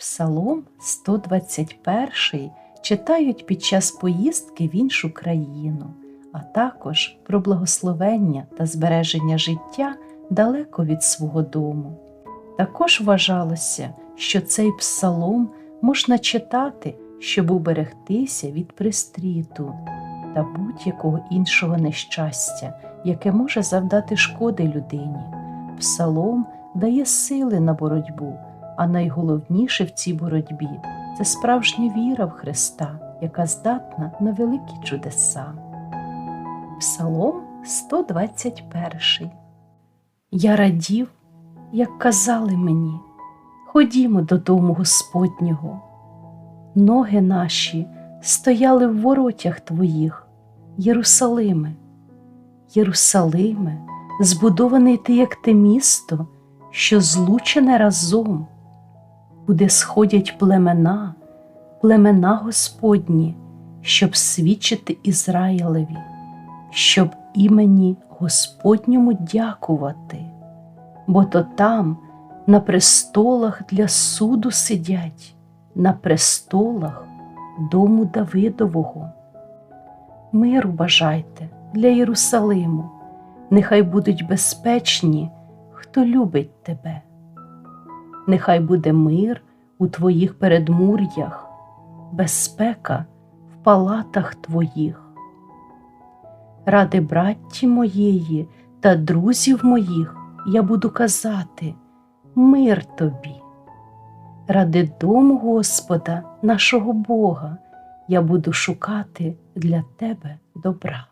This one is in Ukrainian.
Псалом 121 читають під час поїздки в іншу країну, а також про благословення та збереження життя далеко від свого дому. Також вважалося, що цей псалом можна читати, щоб уберегтися від пристріту та будь-якого іншого нещастя, яке може завдати шкоди людині. Псалом дає сили на боротьбу, а найголовніше в цій боротьбі це справжня віра в Христа, яка здатна на великі чудеса. Псалом 121 Я радів, як казали мені, ходімо додому Господнього. Ноги наші стояли в воротях твоїх, Єрусалиме. Єрусалиме, збудований ти, як те місто, що злучене разом, куди сходять племена, племена Господні, щоб свідчити Ізраїлеві, щоб імені Господньому дякувати, бо то там на престолах для суду сидять, на престолах дому Давидового. Миру бажайте для Єрусалиму, нехай будуть безпечні, хто любить тебе. Нехай буде мир у твоїх передмур'ях, безпека в палатах твоїх. Ради братті моєї та друзів моїх я буду казати мир тобі. Ради дому Господа, нашого Бога, я буду шукати для тебе добра.